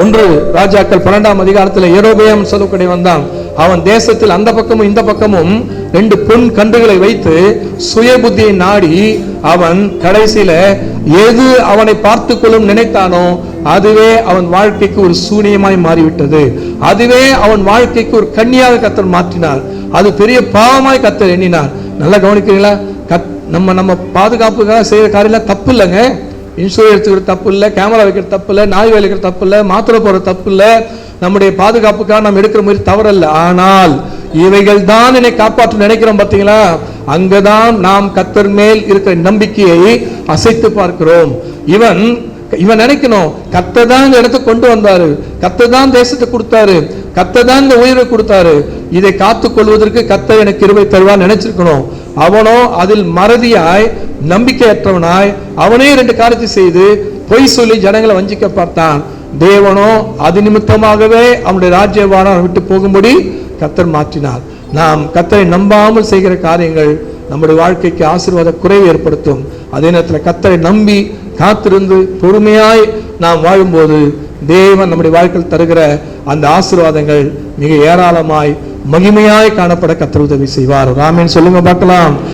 ஒன்று ராஜாக்கள் பன்னெண்டாம் அதிகாரத்தில் ஏரோபியம் சொல்லக்கூடிய வந்தான். அவன் தேசத்தில் அந்த பக்கமும் இந்த பக்கமும் ரெண்டு பொன் கன்றுகளை வைத்து சுய புத்தியை நாடி அவன் கடைசியில எது அவனை பார்த்து கொள்ளும் நினைத்தானோ அதுவே அவன் வாழ்க்கைக்கு ஒரு சூனியமாய் மாறிவிட்டது. அதுவே அவன் வாழ்க்கைக்கு ஒரு கண்ணியாக கத்தர் மாற்றினார். அது பெரிய பாவமாய் கத்தர் எண்ணினார். நல்லா கவனிக்கிறீங்களா? கத் நம்ம நம்ம பாதுகாப்புக்காக செய்யற காரியம் தப்பு இல்லைங்க. இன்சூரன்ஸ் எடுத்துக்கிற தப்பு இல்லை கேமரா வைக்கிற தப்பு இல்லை நாய் வைக்கிற தப்பு இல்லை மாத்திரை போடுற தப்பு இல்லை நம்முடைய பாதுகாப்புக்காக நம்ம எடுக்கிற மாதிரி தவறல்ல. ஆனால் இவைகள் தான் என்னை காப்பாற்ற நினைக்கிறோம் பார்த்தீங்களா? அங்கதான் நாம் கத்தர் மேல் இருக்கிற நம்பிக்கையை அசைத்து பார்க்கிறோம். இவன் இவன் நினைக்கணும் கத்தை தான் இந்த இடத்தை கொண்டு வந்தாரு. கத்தை தான் தேசத்தை கொடுத்தாரு. கத்தை தான் இந்த உயிரை கொடுத்தாரு. இதை காத்துக் கொள்வதற்கு கத்தை எனக்கு இருவை தருவான்னு நினைச்சிருக்கணும். அவனோ அதில் மறதியாய் நம்பிக்கையற்றவனாய் அவனே ரெண்டு காரியத்தை செய்து பொய் சொல்லி ஜனங்களை வஞ்சிக்க பார்த்தான். தேவனோ அது நிமித்தமாகவே அவனுடைய ராஜ்யவானம் விட்டு போகும்படி கத்தர் மாற்றினார். நாம் கத்தரை நம்பாமல் செய்கிற காரியங்கள் நம்முடைய வாழ்க்கைக்கு ஆசீர்வாத குறைவு ஏற்படுத்தும். அதே நேரத்தில் கத்தரை நம்பி காத்திருந்து பொறுமையாய் நாம் வாழும்போது தேவன் நம்முடைய வாழ்க்கையில் தருகிற அந்த ஆசீர்வாதங்கள் மிக ஏராளமாய் மகிமையாய் காணப்பட கத்தர் உதவி செய்வார். ராமேன் சொல்லுங்க பார்க்கலாம்.